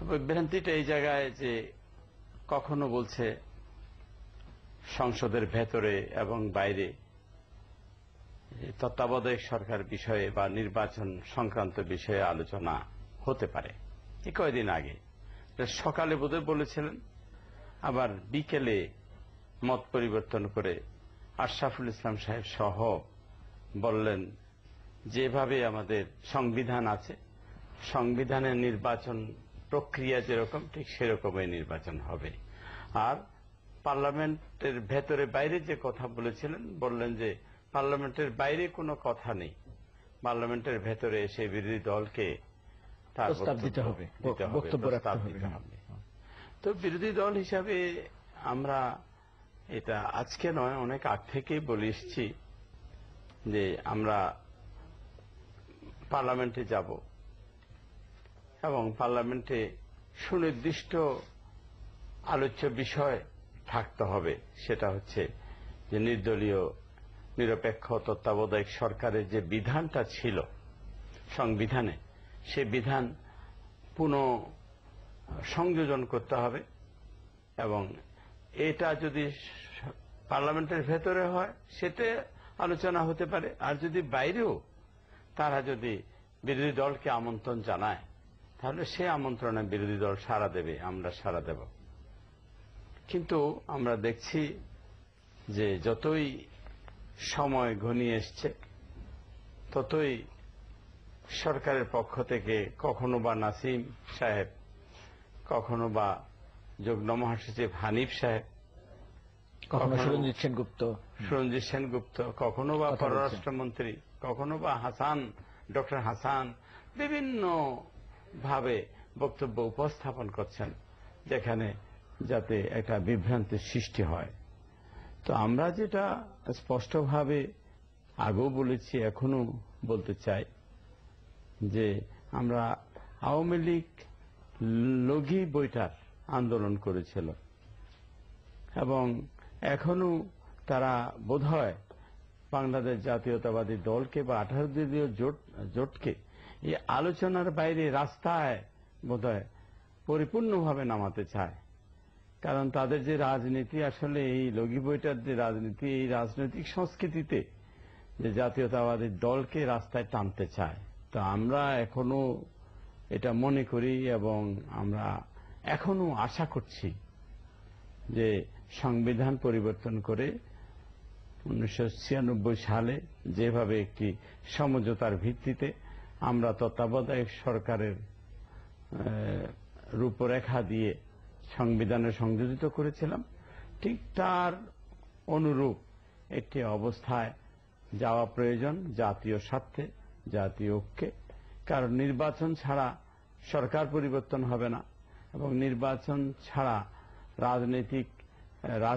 বিভ্রান্তিটা এই জায়গায় যে কখনো বলছে সংসদের ভেতরে এবং বাইরে তত্ত্বাবধায়ক সরকার বিষয়ে বা নির্বাচন সংক্রান্ত বিষয়ে আলোচনা হতে পারে। এই কয়দিন আগে। সকালে বোধহয় বলেছিলেন, আবার বিকেলে মত পরিবর্তন করে আশরাফুল ইসলাম সাহেব সহ বললেন, যেভাবে আমাদের সংবিধান আছে, সংবিধানের নির্বাচন প্রক্রিয়া যেরকম ঠিক সেরকমই নির্বাচন হবে। আর পার্লামেন্টের ভেতরে বাইরে যে কথা বলেছিলেন বললেন যে পার্লামেন্টের বাইরে কোনো কথা নেই। পার্লামেন্টের ভেতরে এসে বিরোধী দলকে প্রস্তাব দিতে হবে। তো বিরোধী দল হিসাবে আমরা এটা আজকে নয় অনেক আগ থেকেই বলে এসছি যে আমরা পার্লামেন্টে যাব। এবং পার্লামেন্টে সুনির্দিষ্ট আলোচ্য বিষয় থাকতে হবে। সেটা হচ্ছে যে নির্দলীয়, নিরপেক্ষ, তত্ত্বাবধায়ক সরকারের যে বিধানটা ছিল, সংবিধানে, সে বিধান পুনঃ সংযোজন করতে হবে এবং এটা যদি পার্লামেন্টের ভেতরে হয়, সেটা আলোচনা হতে পারে। আর যদি বাইরেও তারা যদি বিরোধী দলকে আমন্ত্রণ জানায় তাহলে সে আমন্ত্রণে বিরোধী দল সাড়া দেবে আমরা সাড়া দেব। কিন্তু আমরা দেখছি যে যতই সময় ঘনিয়ে এসছে ততই সরকারের পক্ষ থেকে কখনো বা নাসিম সাহেব কখনো বা যুগ্ম মহাসচিব হানিফ সাহেব কখনো কখনো- সুরঞ্জিত সেনগুপ্ত। সুরঞ্জিত সেনগুপ্ত কখনো বা পররাষ্ট্রমন্ত্রী কখনো বা হাসান ডক্টর হাসান বিভিন্ন ভাবে বক্তব্য উপস্থাপন করছেন, যেখানে যাতে একটা বিভ্রান্তির সৃষ্টি হয়। তো আমরা যেটা স্পষ্টভাবে আগেও বলেছি এখনও বলতে চাই যে আমরা আওয়ামী লীগ লগি বইটার আন্দোলন করেছিল এবং এখনও তারা বোধহয় বাংলাদেশ জাতীয়তাবাদী দলকে বা আঠারো দলীয় জোট, জোটকে এই আলোচনার বাইরে রাস্তায় বোধহয় পরিপূর্ণভাবে নামাতে চায়। কারণ তাদের যে রাজনীতি, আসলে এই লগি বইটার যে রাজনীতি, এই রাজনৈতিক সংস্কৃতিতে যে জাতীয়তাবাদী দলকে রাস্তায় টানতে চায়। তো আমরা এখনও এটা মনে করি এবং আমরা এখনও আশা করছি যে সংবিধান পরিবর্তন করে উনিশশো ছিয়ানব্বই সালে যেভাবে একটি সমঝোতার ভিত্তিতে আমরা তত্ত্বাবধায়ক সরকারের রূপরেখা দিয়ে সংবিধানে সংযোজিত করেছিলাম। ঠিক তার অনুরূপ একটি অবস্থায় যাওয়া প্রয়োজন জাতীয় স্বার্থে, জাতীয় ঐক্যে। কারণ নির্বাচন ছাড়া সরকার পরিবর্তন হবে না এবং নির্বাচন ছাড়া রাজনৈতিক রাজ